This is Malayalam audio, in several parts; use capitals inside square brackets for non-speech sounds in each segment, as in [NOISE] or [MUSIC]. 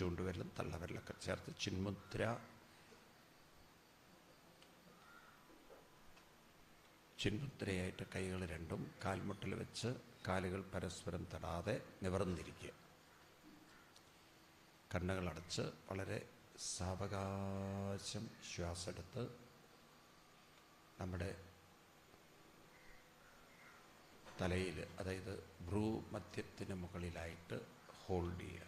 ചൂണ്ടുവിരലും തള്ളവിരലൊക്കെ ചേർത്ത് ചിന്മുദ്ര ചിന്മുദ്രയായിട്ട് കൈകൾ രണ്ടും കാൽമുട്ടിൽ വെച്ച് കാലുകൾ പരസ്പരം തടാതെ നിവർന്നിരിക്കുക. കണ്ണുകൾ അടച്ച് വളരെ സാവകാശം ശ്വാസെടുത്ത് നമ്മുടെ തലയിൽ അതായത് ഭ്രൂമധ്യത്തിന് മുകളിലായിട്ട് ഹോൾഡ് ചെയ്യുക.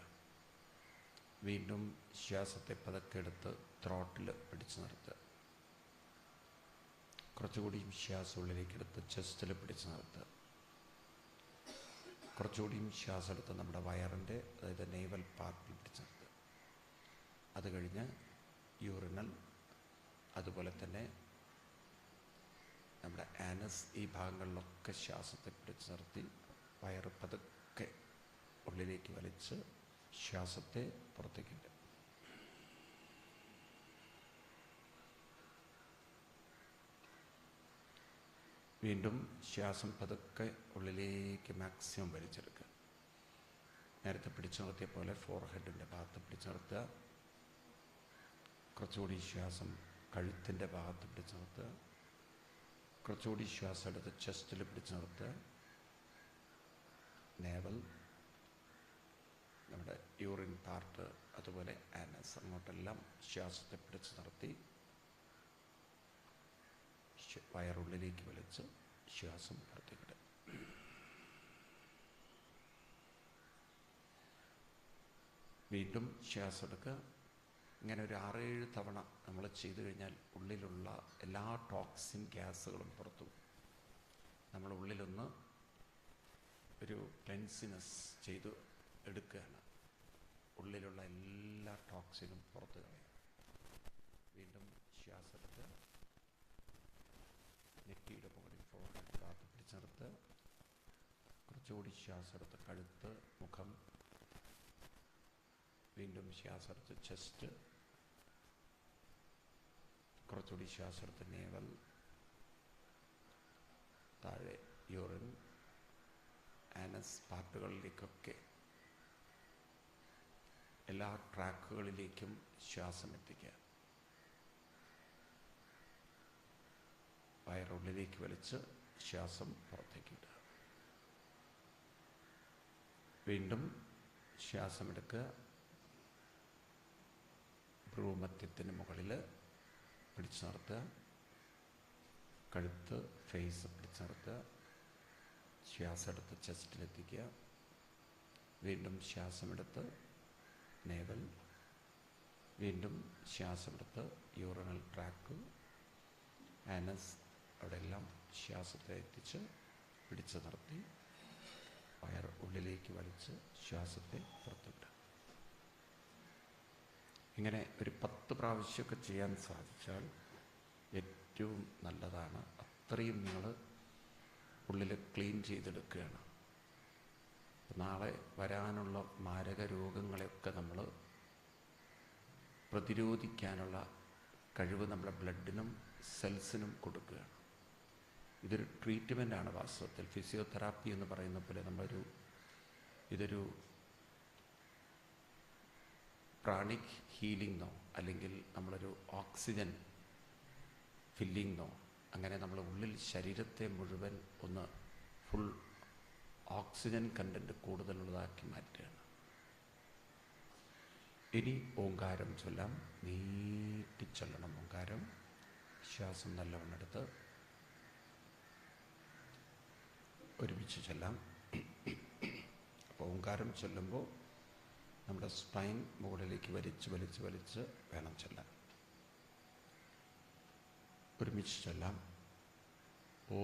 വീണ്ടും ശ്വാസത്തെ പതുക്കെ എടുത്ത് ത്രോട്ടിൽ പിടിച്ചു നിർത്തുക. കുറച്ചുകൂടിയും ശ്വാസം ഉള്ളിലേക്ക് എടുത്ത് ചെസ്റ്റിൽ പിടിച്ചു നിർത്തുക. കുറച്ചുകൂടിയും ശ്വാസം എടുത്ത് നമ്മുടെ വയറിന്റെ അതായത് നേവൽ പാർട്ടിൽ പിടിച്ചു നിർത്തുക. അത് കഴിഞ്ഞ് യൂറിനൽ അതുപോലെ തന്നെ നമ്മുടെ ആനസ് ഈ ഭാഗങ്ങളിലൊക്കെ ശ്വാസത്തെ പിടിച്ചു നിർത്തി വയറ് പതുക്കെ ഉള്ളിലേക്ക് വലിച്ച് ശ്വാസത്തെ പുറത്തേക്കില്ല വീണ്ടും ശ്വാസം പതുക്കെ ഉള്ളിലേക്ക് മാക്സിമം വലിച്ചെടുക്കുക. നേരത്തെ പിടിച്ചു നിർത്തിയ പോലെ ഫോർ ഹെഡിന്റെ ഭാഗത്ത് പിടിച്ചു നിർത്തുക. കുറച്ചുകൂടി ശ്വാസം കഴുത്തിന്റെ ഭാഗത്ത് പിടിച്ചു നിർത്തുക. കുറച്ചുകൂടി ശ്വാസം എടുത്ത് ചെസ്റ്റിൽ പിടിച്ചു നിർത്തുക. നേവൽ നമ്മുടെ യൂറിൻ പാർട്ട് അതുപോലെ ആനസ് അങ്ങോട്ടെല്ലാം ശ്വാസത്തെ പിടിച്ച് നിർത്തി വയറുള്ളിലേക്ക് വലിച്ച് ശ്വാസം പുറത്തേക്കിടുക വീണ്ടും ശ്വാസം എടുക്കുക. ഇങ്ങനെ ഒരു ആറേഴ് തവണ നമ്മൾ ചെയ്തു കഴിഞ്ഞാൽ ഉള്ളിലുള്ള എല്ലാ ടോക്സിൻ ഗ്യാസുകളും പുറത്തു. നമ്മൾ ഉള്ളിലൊന്ന് ഒരു ക്ലെൻസിനെസ് ചെയ്തു എടുക്കുകയാണ്. ഉള്ളിലുള്ള എല്ലാ ടോക്സിനും പുറത്തു കളയും. വീണ്ടും ശ്വാസം എടുത്ത് നെറ്റിയുടെ മുകളിൽ ഫോർഹെഡ് കാത്ത് പിടിച്ച് കുറച്ചുകൂടി ശ്വാസം എടുത്ത് കഴുത്ത് മുഖം വീണ്ടും ശ്വാസം എടുത്ത് ചെസ്റ്റ് കുറച്ചുകൂടി ശ്വാസം എടുത്ത് നേവൽ താഴെ യൂറിൻ ആനസ് പാർട്ടുകളിലേക്കൊക്കെ എല്ലാ ട്രാക്കുകളിലേക്കും ശ്വാസം എത്തിക്കുക വയറുള്ളിലേക്ക് വലിച്ച് ശ്വാസം പുറത്തേക്ക് ഇടുക. വീണ്ടും ശ്വാസം എടുക്കുക ഭ്രൂമധ്യത്തിന് മുകളിൽ പിടിച്ചു നിർത്തുക. കഴുത്ത് ഫേസ് പിടിച്ചു നിർത്തുക. ശ്വാസം എടുത്ത് ചെസ്റ്റിലെത്തിക്കുക വീണ്ടും ശ്വാസമെടുത്ത് നേവൽ. വീണ്ടും ശ്വാസമെടുത്ത് യൂറിനൽ ട്രാക്ക്. ആനസ് അവിടെ എല്ലാം ശ്വാസത്തെ എത്തിച്ച് പിടിച്ചു നിർത്തി. വയർ ഉള്ളിലേക്ക് വലിച്ച് ശ്വാസത്തെ പുറത്തുവിടുക ഇങ്ങനെ ഒരു പത്ത് പ്രാവശ്യമൊക്കെ ചെയ്യാൻ സാധിച്ചാൽ ഏറ്റവും നല്ലതാണ്. അത്രയും നിങ്ങൾ ഉള്ളിൽ ക്ലീൻ ചെയ്തെടുക്കുകയാണ്. നാളെ വരാനുള്ള മാരക രോഗങ്ങളെയൊക്കെ നമ്മൾ പ്രതിരോധിക്കാനുള്ള കഴിവ് നമ്മുടെ ബ്ലഡിനും സെൽസിനും കൊടുക്കുകയാണ്. ഇതൊരു ട്രീറ്റ്മെന്റാണ് വാസ്തവത്തിൽ. ഫിസിയോതെറാപ്പി എന്ന് പറയുന്ന പോലെ നമ്മളൊരു ഇതൊരു പ്രാണിക് ഹീലിംഗോ അല്ലെങ്കിൽ നമ്മളൊരു ഓക്സിജൻ ഫില്ലിങ്ങോ അങ്ങനെ നമ്മൾ ഉള്ളിൽ ശരീരത്തെ മുഴുവൻ ഒന്ന് ഫുൾ ഓക്സിജൻ കണ്ടന്റ് കൂടുതലുള്ളതാക്കി മാറ്റുകയാണ്. ഇനി ഓങ്കാരം ചൊല്ലാം. നീട്ടിച്ചൊല്ലണം ഓങ്കാരം. ശ്വാസം നല്ലവണ്ണം എടുത്ത് ഒരുമിച്ച് ചൊല്ലാം. അപ്പോൾ ഓങ്കാരം ചൊല്ലുമ്പോൾ നമ്മുടെ സ്പൈൻ മുകളിലേക്ക് വലിച്ച് വലിച്ച് വലിച്ച് വേണം ചൊല്ലാൻ. ഒരുമിച്ച് ചൊല്ലാം. ഓ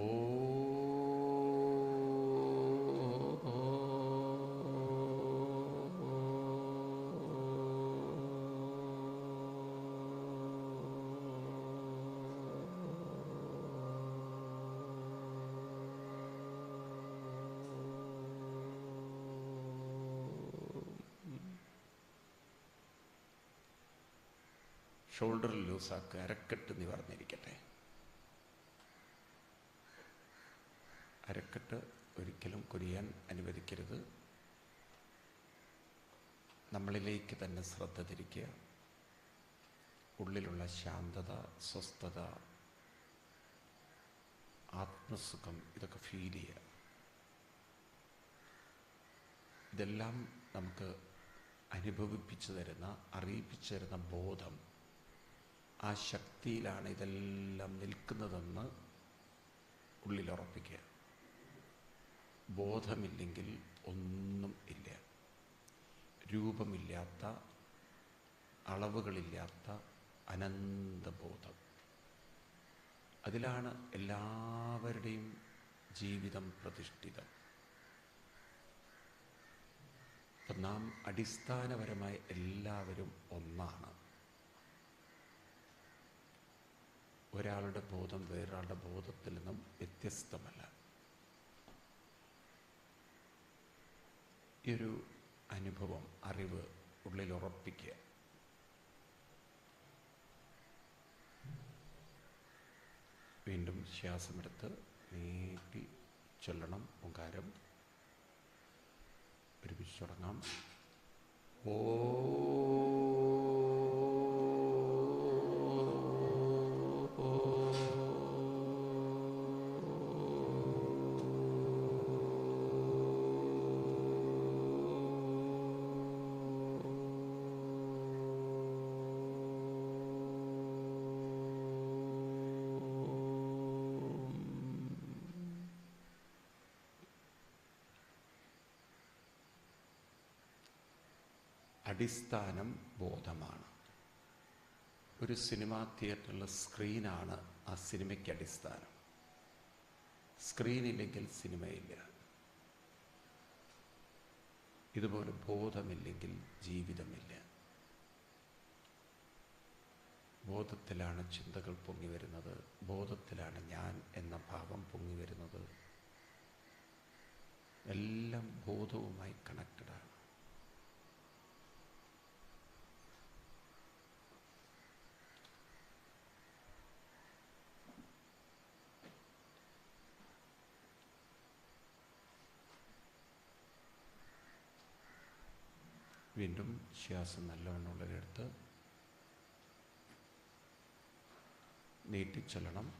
ഷോൾഡർ ലൂസാക്കുക അരക്കെട്ട് നിവർന്നിരിക്കട്ടെ. അരക്കെട്ട് ഒരിക്കലും കുരിയാൻ അനുവദിക്കരുത്. നമ്മളിലേക്ക് തന്നെ ശ്രദ്ധ തിരിക്കുക. ഉള്ളിലുള്ള ശാന്തത സ്വസ്ഥത ആത്മസുഖം ഇതൊക്കെ ഫീൽ ചെയ്യുക. ഇതെല്ലാം നമുക്ക് അനുഭവിപ്പിച്ചു തരുന്ന അറിയിപ്പിച്ചു തരുന്ന ബോധം ആ ശക്തിയിലാണ് ഇതെല്ലാം നിൽക്കുന്നതെന്ന് ഉള്ളിലുറപ്പിക്കുക. ബോധമില്ലെങ്കിൽ ഒന്നും ഇല്ല. രൂപമില്ലാത്ത അളവുകളില്ലാത്ത അനന്തബോധം. അതിലാണ് എല്ലാവരുടെയും ജീവിതം പ്രതിഷ്ഠിതം. അപ്പം നാം അടിസ്ഥാനപരമായി എല്ലാവരും ഒന്നാണ്. ഒരാളുടെ ബോധം വേറൊരാളുടെ ബോധത്തിൽ നിന്നും വ്യത്യസ്തമല്ല. ഈ ഒരു അനുഭവം അറിവ് ഉള്ളിൽ ഉറപ്പിക്കുക. വീണ്ടും ശ്വാസമെടുത്ത് നീട്ടി ചൊല്ലണം ഓങ്കാരം ഒരുമിച്ച് തുടങ്ങാം. ഓ അടിസ്ഥാനം ബോധമാണ്. ഒരു സിനിമാ തിയേറ്ററിലെ സ്ക്രീനാണ് ആ സിനിമയ്ക്ക് അടിസ്ഥാനം. സ്ക്രീനില്ലെങ്കിൽ സിനിമയില്ല. ഇതുപോലെ ബോധമില്ലെങ്കിൽ ജീവിതമില്ല. ബോധത്തിലാണ് ചിന്തകൾ പൊങ്ങി വരുന്നത്. ബോധത്തിലാണ് ഞാൻ എന്ന ഭാവം പൊങ്ങി വരുന്നത്. എല്ലാം ബോധവുമായി കണക്റ്റഡാണ് വീണ്ടും ശ്വാസം നല്ലവണ്ണം ഉള്ളിലെടുത്ത് നീട്ടിച്ചൊല്ലണം.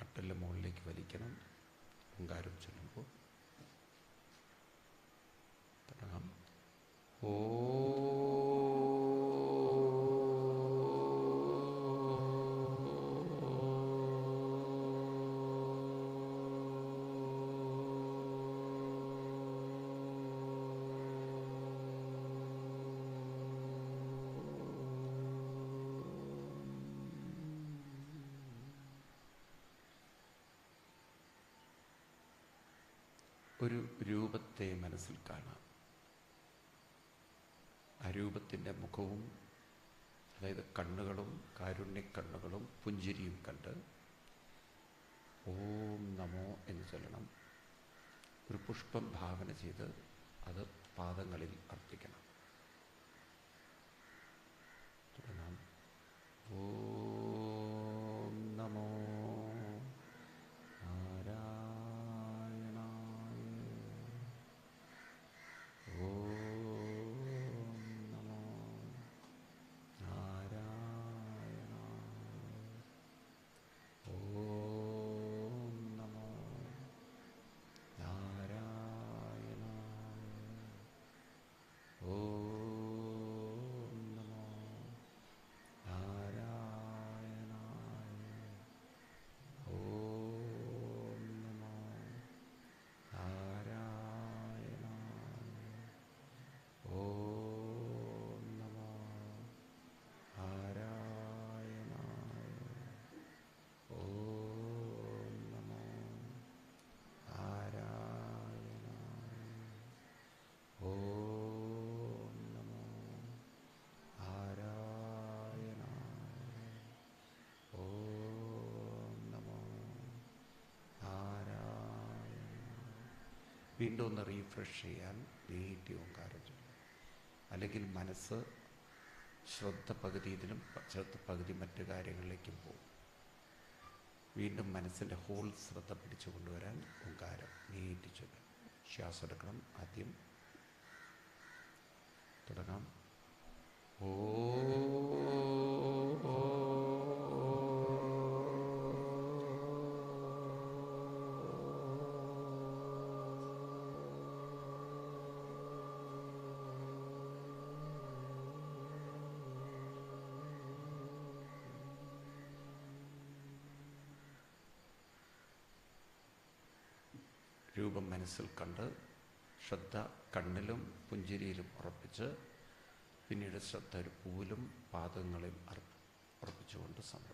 തട്ടലിന്റെ മുകളിലേക്ക് വലിക്കണം. ഓങ്കാരം ചൊല്ലുമ്പോൾ തുടങ്ങാം. ഓ ഒരു രൂപത്തെ മനസ്സിൽ കാണാം. ആ രൂപത്തിന്റെ മുഖവും അതായത് കണ്ണുകളും കാരുണ്യക്കണ്ണുകളും പുഞ്ചിരിയും കണ്ട് ഓം നമോ എന്ന് ചൊല്ലണം. ഒരു പുഷ്പം ഭാവന ചെയ്ത് അത് പാദങ്ങളിൽ അർപ്പിക്കണം. ഓം വീണ്ടും ഒന്ന് റീഫ്രഷ് ചെയ്യാൻ നീട്ടി ഓങ്കാരം ചൊല്ലുക അല്ലെങ്കിൽ മനസ്സ് ശ്രദ്ധ പകുതി ഇതിലും ശ്രദ്ധ പകുതി മറ്റു കാര്യങ്ങളിലേക്കും പോകും. വീണ്ടും മനസ്സിന്റെ ഹോൾ ശ്രദ്ധ പിടിച്ചു കൊണ്ടുവരാൻ ഓങ്കാരം നീട്ടി ചൊല്ലുക. ശ്വാസം എടുക്കണം ആദ്യം. തുടങ്ങാം. ഓ രൂപം മനസ്സിൽ കണ്ട് ശ്രദ്ധ കണ്ണിലും പുഞ്ചിരിയിലും ഉറപ്പിച്ച് പിന്നീട് ശ്രദ്ധ ഒരു പൂവിലും പാദങ്ങളിലും അർപ്പ ഉറപ്പിച്ചുകൊണ്ട് സമർപ്പിക്കും.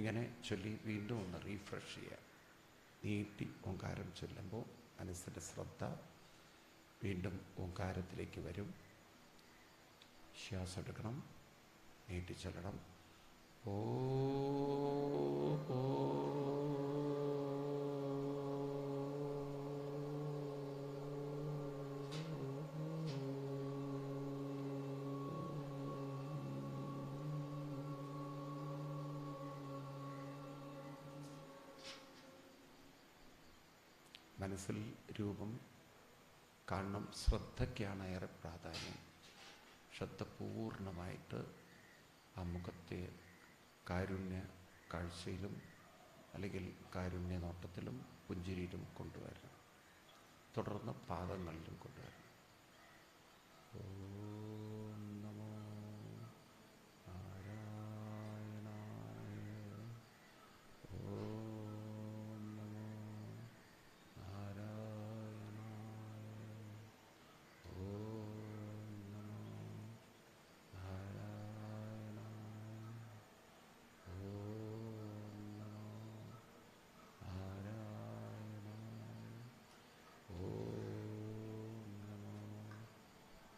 ഇങ്ങനെ ചൊല്ലി വീണ്ടും ഒന്ന് റീഫ്രഷ് ചെയ്യാം നീട്ടി ഓങ്കാരം ചൊല്ലുമ്പോൾ മനസ്സിന്റെ ശ്രദ്ധ വീണ്ടും ഓങ്കാരത്തിലേക്ക് വരും. ശ്വാസം എടുക്കണം. നീട്ടി ചൊല്ലണം. ഓ ഓ മനസ്സിൽ രൂപം കാരണം ശ്രദ്ധയ്ക്കാണ് ഏറെ പ്രാധാന്യം. ശ്രദ്ധ പൂർണമായിട്ട് ആ മുഖത്തെ കാരുണ്യ കാഴ്ചയിലും അല്ലെങ്കിൽ കാരുണ്യ നോട്ടത്തിലും പുഞ്ചിരിയിലും കൊണ്ടുവരണം. തുടർന്ന് പാദങ്ങളിലും കൊണ്ടുവരണം. ഓം നമോ നാരായണായ ഓം നമോ നാരായണായ ഓം നമോ നാരായണായ ഓം നമോ നാരായണായ ഓം നമോ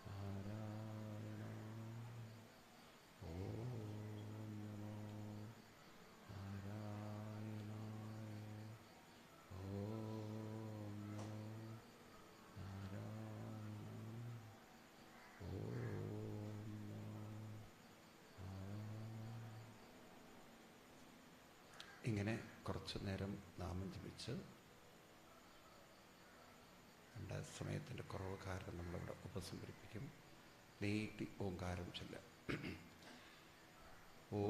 നാരായണായ ഓം നമോ നാരായണായ ഓം നമോ നാരായണായ ഓം നമോ ഇങ്ങനെ കുറച്ചു നേരം നാമം ജപിച്ച് നമ്മുടെ സമയത്തിന്റെ കുറവ് കാരണം നമ്മളിവിടെ ഉപസംഹരിപ്പിക്കും. നീട്ടി ഓങ്കാരം ചെല്ലാം. [CLEARS THROAT] ഓ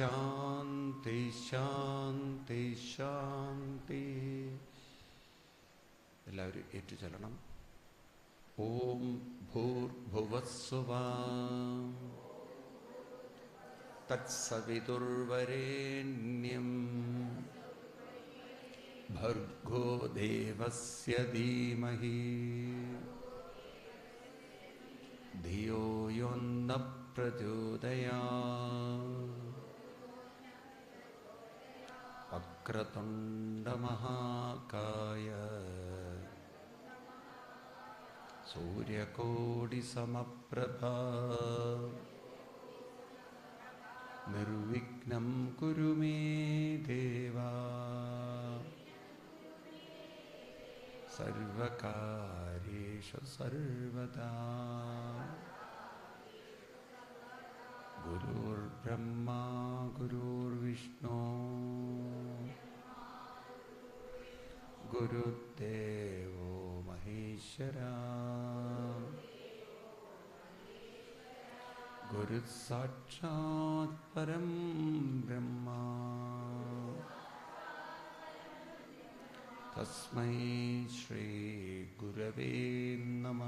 शान्ति शान्ति शान्ति एं भूर्भुवत्सु वा तत्सविदुर्वरेण्यम् भर्गो देवस्य धीमहि धियो न प्रचोदया वक्रतुण्डमहाकाय सूर्यकोटिसमप्रभा। निर्विघ्नं कुरु मे देवा। सर्वकारेश सर्वदा। गुरुर्ब्रह्मा गुरुर्विष्णु। ഗുരുദേവോ മഹേശ്വരാ. ഗുരുസാക്ഷാത് പരം ബ്രഹ്മ. തസ്മൈ ശ്രീ ഗുരവേ നമ.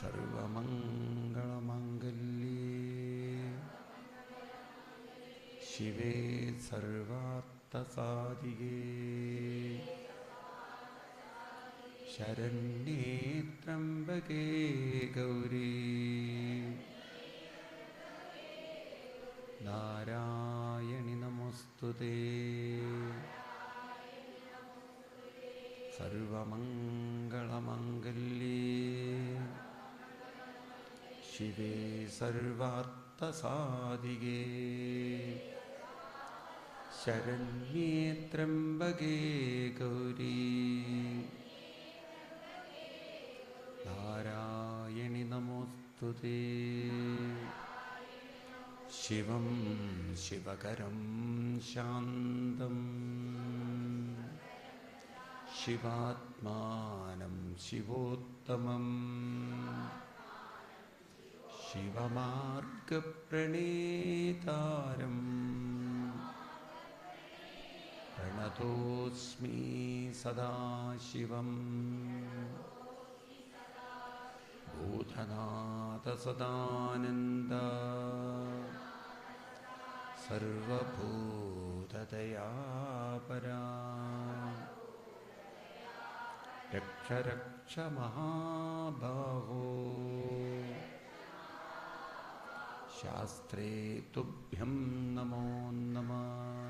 സർവമംഗളമംഗല്യേ. ശിവേ സർവാർത്ഥസാധികേ ശരണ്യേ ഗൗരീ. നാരായണി നമോസ്തുതേ. സർവമംഗളമംഗല്യേ. ശിവേ സർവാർത്ഥസാധികേ. ശരണ്യേ ത്രംബകേ ഗൗരീ. നാരായണി നമോസ്തുതേ ശിവം ശിവകരം ശാന്തം. ശിവാത്മാനം ശിവോത്തമം. ശിവമാർഗപ്രണേതാരം. പ്രണതോസ്മി तोऽस्मि सदाशिवम्। भूतनाथ सदानन्द। सर्वभूततया परा। यक्षरक्षमहाभाहो शास्त्रे तुभ्यं नमो नमः।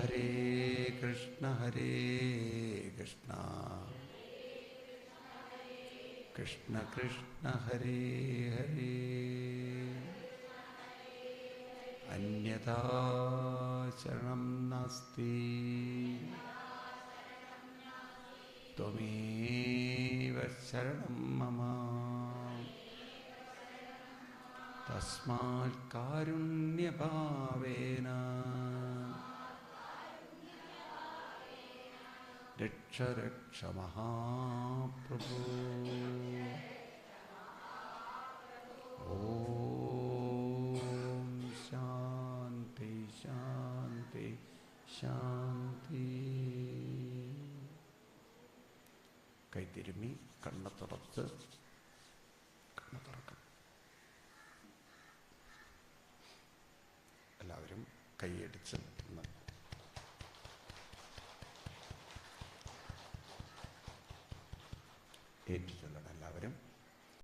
ഹരേ കൃഷ്ണ ഹരേ കൃഷ്ണ. കൃഷ്ണ കൃഷ്ണ ഹരേ ഹരേ. അന്യതാ ശരണം നാസ്തി. ത്വമേവ ശരണം മമ. തസ്മാത് കാരുണ്യഭാവേന. रक्ष रक्ष महाप्रभो ओ